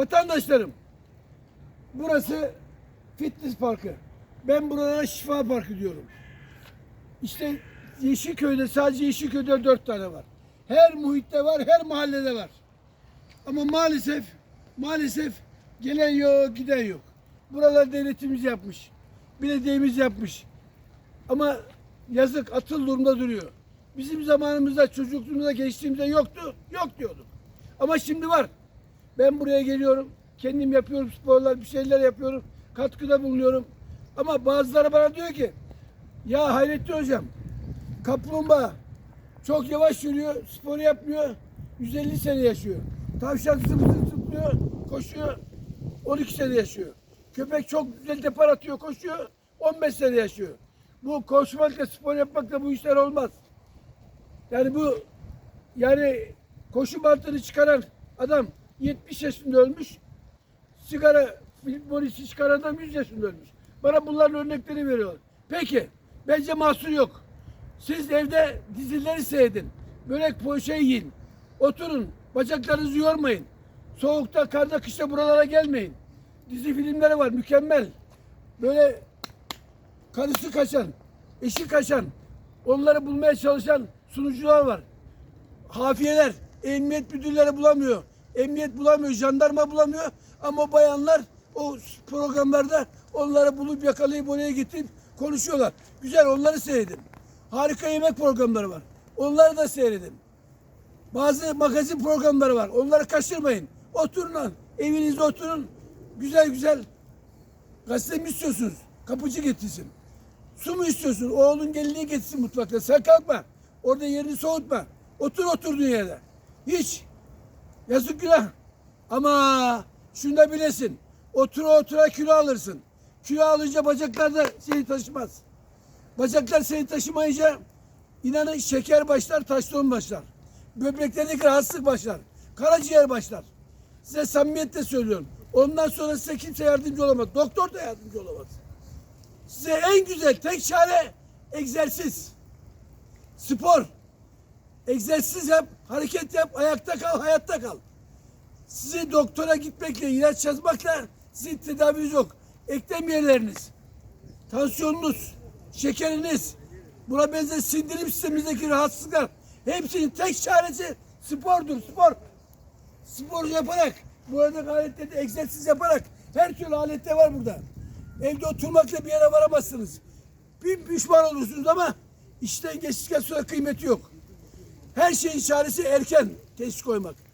Vatandaşlarım, burası fitness parkı. Ben buralara şifa parkı diyorum. İşte Yeşilköy'de sadece Yeşilköy'de dört tane var. Her muhitte var, her mahallede var. Ama maalesef, maalesef gelen yok, giden yok. Buralar devletimiz yapmış. Belediyemiz yapmış. Ama yazık atıl durumda duruyor. Bizim zamanımızda, çocukluğumuzda, gençliğimizde yoktu. Yok diyorduk. Ama şimdi var. Ben buraya geliyorum. Kendim yapıyorum sporlar, bir şeyler yapıyorum. Katkıda bulunuyorum. Ama bazıları bana diyor ki ya Hayrettin Hocam kaplumbağa çok yavaş yürüyor, spor yapmıyor. 150 sene yaşıyor. Tavşan zıp zıp zıplıyor, koşuyor. 12 sene yaşıyor. Köpek çok güzel depar atıyor, koşuyor. 15 sene yaşıyor. Bu koşmakla, spor yapmakla bu işler olmaz. Yani bu yani koşu bantını çıkaran adam 70 yaşında ölmüş. Sigara polisi çıkaran adam 100 yaşında ölmüş. Bana bunların örnekleri veriyor. Peki bence mahsur yok. Siz evde dizileri seyredin. Börek poğaça yiyin. Oturun. Bacaklarınızı yormayın. Soğukta, karda, kışta buralara gelmeyin. Dizi filmleri var mükemmel. Böyle karısı kaçan, eşi kaçan, onları bulmaya çalışan sunucular var. Hafiyeler, emniyet müdürleri bulamıyor. Emniyet bulamıyor, jandarma bulamıyor. Ama bayanlar o programlarda onları bulup yakalayıp oraya getirip konuşuyorlar. Güzel onları seyredin. Harika yemek programları var. Onları da seyredin. Bazı magazin programları var. Onları kaçırmayın. Oturun lan. Evinizde oturun. Güzel güzel gazete mi istiyorsunuz? Kapıcı getirsin. Su mu istiyorsun? Oğlun gelini getirsin mutfakta. Sen kalkma. Orada yerini soğutma. Otur oturduğun yerde. Hiç. Yazık günah. Ama şunu da bilesin. Otura otura kilo alırsın. Kilo alınca bacaklar da seni taşımaz. Bacaklar seni taşımayınca inanın şeker başlar, taşlığın başlar. Böbreklerdeki rahatsızlık başlar. Karaciğer başlar. Size samimiyetle söylüyorum. Ondan sonra size kimse yardımcı olamaz. Doktor da yardımcı olamaz. Size en güzel tek çare egzersiz. Spor. Egzersiz yap, hareket yap, ayakta kal, hayatta kal. Sizi doktora gitmekle, ilaç yazmakla sizin tedaviniz yok. Eklem yerleriniz, tansiyonunuz, şekeriniz, buna benzer sindirim sisteminizdeki rahatsızlıklar hepsinin tek çaresi spordur, spor. Spor yaparak, bu arada aletlerde egzersiz yaparak her türlü alette var burada. Evde oturmakla bir yere varamazsınız. Bin pişman olursunuz ama işten geçtikten sonra kıymeti yok. Her şeyin çaresi erken teşhis koymak.